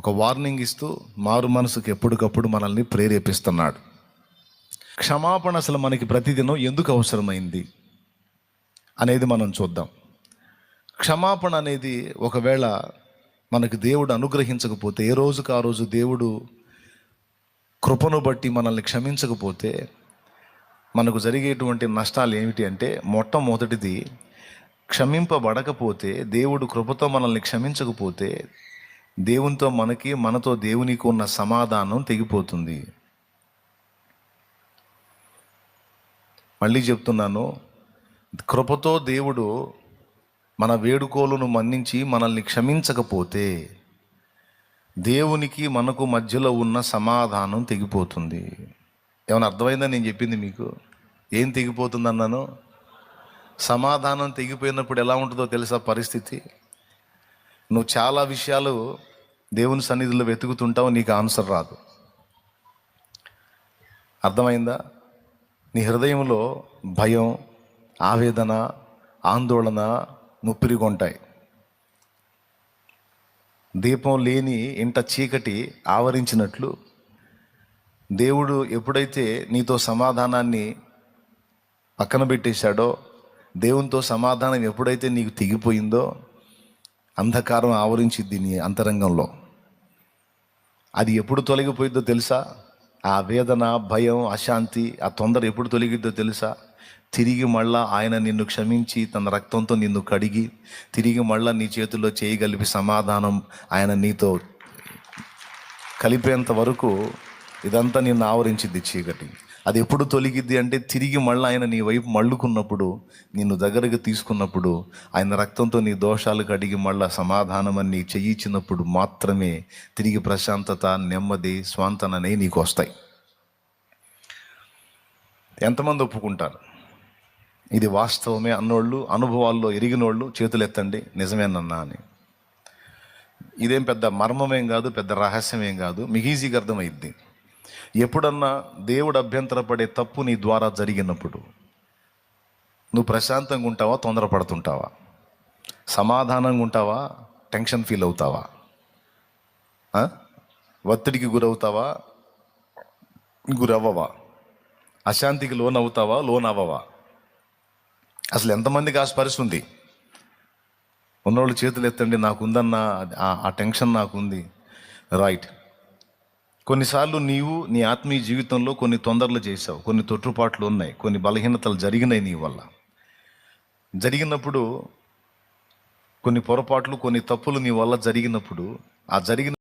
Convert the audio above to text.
ఒక వార్నింగ్ ఇస్తూ మారు మనసుకు ఎప్పటికప్పుడు మనల్ని ప్రేరేపిస్తున్నాడు. క్షమాపణ అసలు మనకి ప్రతిదినం ఎందుకు అవసరమైంది అనేది మనం చూద్దాం. క్షమాపణ అనేది ఒకవేళ మనకు దేవుడు అనుగ్రహించకపోతే ఏ రోజుకు ఆ రోజు దేవుడు కృపను బట్టి మనల్ని క్షమించకపోతే మనకు జరిగేటువంటి నష్టాలు ఏమిటి అంటే మొట్టమొదటిది క్షమింపబడకపోతే దేవుడు కృపతో మనల్ని క్షమించకపోతే దేవునితో మనకి మనతో దేవునికి ఉన్న సమాధానం తెగిపోతుంది. మళ్ళీ చెప్తున్నాను కృపతో దేవుడు మన వేడుకోలను మన్నించి మనల్ని క్షమించకపోతే దేవునికి మనకు మధ్యలో ఉన్న సమాధానం తెగిపోతుంది. ఏమైనా అర్థమైందని నేను చెప్పింది మీకు? ఏం తెగిపోతుంది అన్నాను సమాధానం తెగిపోయినప్పుడు ఎలా ఉంటుందో తెలుసా పరిస్థితి? నువ్వు చాలా విషయాలు దేవుని సన్నిధిలో వెతుకుతుంటావు నీకు ఆన్సర్ రాదు. అర్థమైందా? నీ హృదయంలో భయం ఆవేదన ఆందోళన ముప్పిరిగొంటాయి దీపం లేని ఇంట చీకటి ఆవరించినట్లు దేవుడు ఎప్పుడైతే నీతో సమాధానాన్ని పక్కన పెట్టేశాడో దేవునితో సమాధానం ఎప్పుడైతే నీకు తెగిపోయిందో అంధకారం ఆవరించిద్ది నీ అంతరంగంలో. అది ఎప్పుడు తొలగిపోయిద్దో తెలుసా? ఆ వేదన భయం అశాంతి ఆ తొందర ఎప్పుడు తొలగిద్దో తెలుసా? తిరిగి మళ్ళా ఆయన నిన్ను క్షమించి తన రక్తంతో నిన్ను కడిగి తిరిగి మళ్ళా నీ చేతుల్లో చేయగలిపి సమాధానం ఆయన నీతో కలిపేంత వరకు ఇదంతా నిన్ను ఆవరించింది చీకటి. అది ఎప్పుడు తొలగిద్ది అంటే తిరిగి మళ్ళీ ఆయన నీ వైపు మళ్ళుకున్నప్పుడు నిన్ను దగ్గరకు తీసుకున్నప్పుడు ఆయన రక్తంతో నీ దోషాలు కడిగి మళ్ళీ సమాధానం అని నీ చెయ్యించినప్పుడు మాత్రమే తిరిగి ప్రశాంతత నెమ్మది స్వాంతననే నీకు వస్తాయి. ఎంతమంది ఒప్పుకుంటారు? ఇది వాస్తవమే అన్నోళ్ళు అనుభవాల్లో ఎరిగినోళ్ళు చేతులు ఎత్తండి. నిజమేనన్నా అని. ఇదేం పెద్ద మర్మమేం కాదు పెద్ద రహస్యమేం కాదు. మీకు ఈజీగా అర్థమైద్ది. ఎప్పుడన్నా దేవుడు అభ్యంతరపడే తప్పు నీ ద్వారా జరిగినప్పుడు నువ్వు ప్రశాంతంగా ఉంటావా తొందరపడుతుంటావా? సమాధానంగా ఉంటావా టెన్షన్ ఫీల్ అవుతావా? ఒత్తిడికి గురవుతావా? గురవ్వవా? అశాంతికి లోన్ అవుతావా లోన్ అవ్వవా అసలు ఎంతమందికి ఆ స్పర్శ ఉంది? ఉన్నోళ్ళు చేతులు ఎత్తండి నాకుందన్న ఆ టెన్షన్ నాకుంది. రైట్. కొన్నిసార్లు నీవు నీ ఆత్మీయ జీవితంలో కొన్ని తొందరలు చేసావు కొన్ని తొట్టుపాట్లు ఉన్నాయి కొన్ని బలహీనతలు జరిగినాయి నీ వల్ల. జరిగినప్పుడు కొన్ని పొరపాట్లు కొన్ని తప్పులు నీ వల్ల జరిగినప్పుడు ఆ జరిగిన